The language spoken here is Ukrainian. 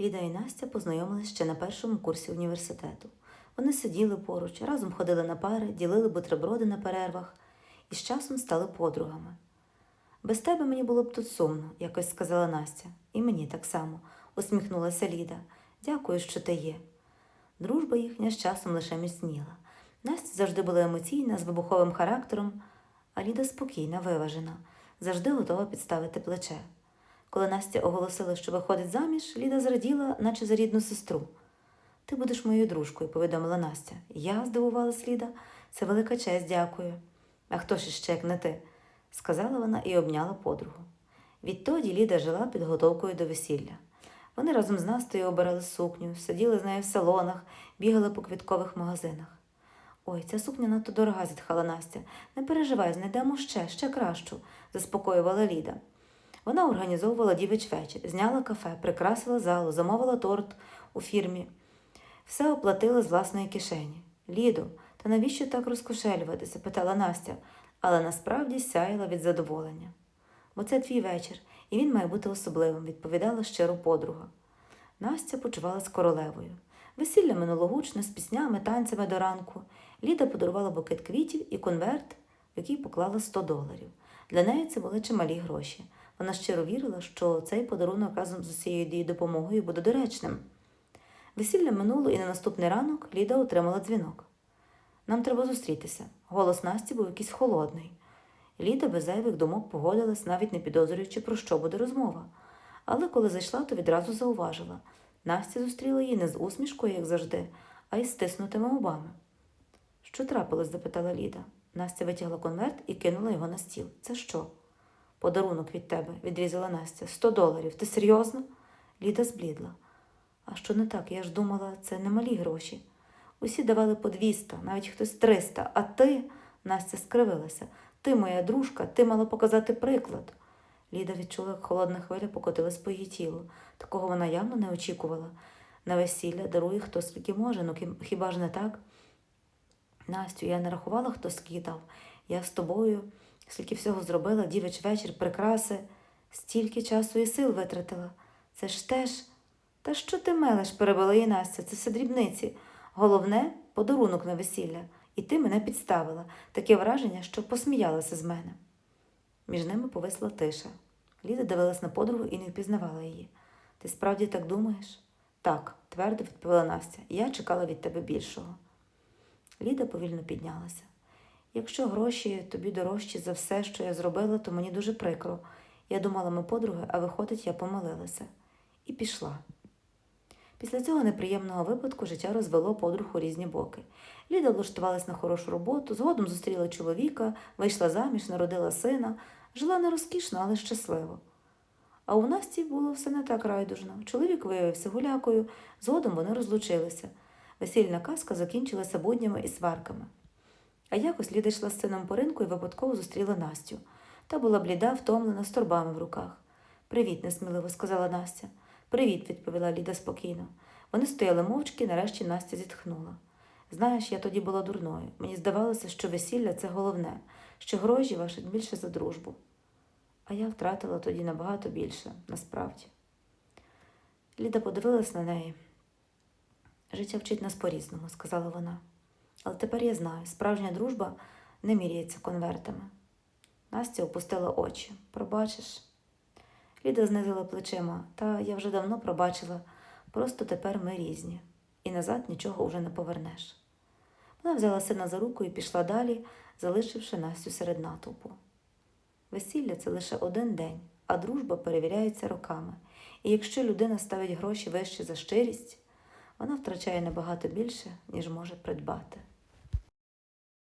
Ліда і Настя познайомились ще на першому курсі університету. Вони сиділи поруч, разом ходили на пари, ділили бутерброди на перервах і з часом стали подругами. Без тебе мені було б тут сумно, якось сказала Настя. І мені так само, усміхнулася Ліда. Дякую, що ти є. Дружба їхня з часом лише міцніла. Настя завжди була емоційна, з вибуховим характером, а Ліда спокійна, виважена, завжди готова підставити плече. Коли Настя оголосила, що виходить заміж, Ліда зраділа, наче за рідну сестру. Ти будеш моєю дружкою, повідомила Настя. Я, здивувалась Ліда, це велика честь, дякую. А хто ж іще, як не ти? сказала вона і обняла подругу. Відтоді Ліда жила підготовкою до весілля. Вони разом з Настею обирали сукню, сиділи з нею в салонах, бігали по квіткових магазинах. Ой, ця сукня надто дорога, зітхала Настя. Не переживай, знайдемо ще, ще кращу, заспокоювала Ліда. Вона організовувала дівич вечір, зняла кафе, прикрасила залу, замовила торт у фірмі. Все оплатила з власної кишені. Лідо, та навіщо так розкошелювати? запитала Настя, але насправді сяяла від задоволення. Бо це твій вечір, і він має бути особливим, відповідала щиро подруга. Настя почувалась королевою. Весілля минуло гучно з піснями, танцями до ранку. Ліда подарувала букет квітів і конверт, в який поклала 100 доларів. Для неї це були чималі гроші. Вона щиро вірила, що цей подарунок разом з усією її допомогою буде доречним. Весілля минуло, і на наступний ранок Ліда отримала дзвінок. Нам треба зустрітися. Голос Насті був якийсь холодний. Ліда без зайвих думок погодилась, навіть не підозрюючи, про що буде розмова. Але коли зайшла, то відразу зауважила. Настя зустріла її не з усмішкою, як завжди, а й стиснутими губами. Що трапилось? запитала Ліда. Настя витягла конверт і кинула його на стіл. Це що? Подарунок від тебе, відрізала Настя. Сто доларів. Ти серйозно? Ліда зблідла. А що не так? Я ж думала, це немалі гроші. Усі давали по 200, навіть хтось 300, а ти, Настя скривилася, ти моя дружка, ти мала показати приклад. Ліда відчула, як холодна хвиля покотилась по її тілу. Такого вона явно не очікувала. На весілля дарує хто скільки може, ну хіба ж не так? Настю, я не рахувала, хто скільки дав. Я з тобою, скільки всього зробила, дівич вечір, прикраси, стільки часу і сил витратила. Це ж теж. Та що ти мелеш, перебила її Настя, це все дрібниці. Головне подарунок на весілля. І ти мене підставила. Таке враження, що посміялася з мене. Між ними повисла тиша. Ліда дивилась на подругу і не впізнавала її. Ти справді так думаєш? Так, твердо відповіла Настя. Я чекала від тебе більшого. Ліда повільно піднялася. Якщо гроші тобі дорожчі за все, що я зробила, то мені дуже прикро. Я думала, ми подруги, а виходить, я помилилася. І пішла. Після цього неприємного випадку життя розвело подруг у різні боки. Ліда влаштувалась на хорошу роботу, згодом зустріла чоловіка, вийшла заміж, народила сина, жила не розкішно, але щасливо. А у Насті було все не так райдужно. Чоловік виявився гулякою, згодом вони розлучилися. Весільна казка закінчилася буднями і сварками. А якось Ліда йшла з сином по ринку і випадково зустріла Настю. Та була бліда, втомлена, з торбами в руках. Привіт, несміливо сказала Настя. Привіт, відповіла Ліда спокійно. Вони стояли мовчки, нарешті Настя зітхнула. Знаєш, я тоді була дурною. Мені здавалося, що весілля це головне, що гроші ваші більше за дружбу. А я втратила тоді набагато більше, насправді. Ліда подивилась на неї. Життя вчить нас по-різному, сказала вона. Але тепер я знаю, справжня дружба не міряється конвертами. Настя опустила очі. Пробачиш? Ліда знизила плечима, та я вже давно пробачила, просто тепер ми різні, і назад нічого вже не повернеш. Вона взяла сина за руку і пішла далі, залишивши Настю серед натовпу. Весілля це лише один день, а дружба перевіряється роками. І якщо людина ставить гроші вище за щирість, вона втрачає набагато більше, ніж може придбати.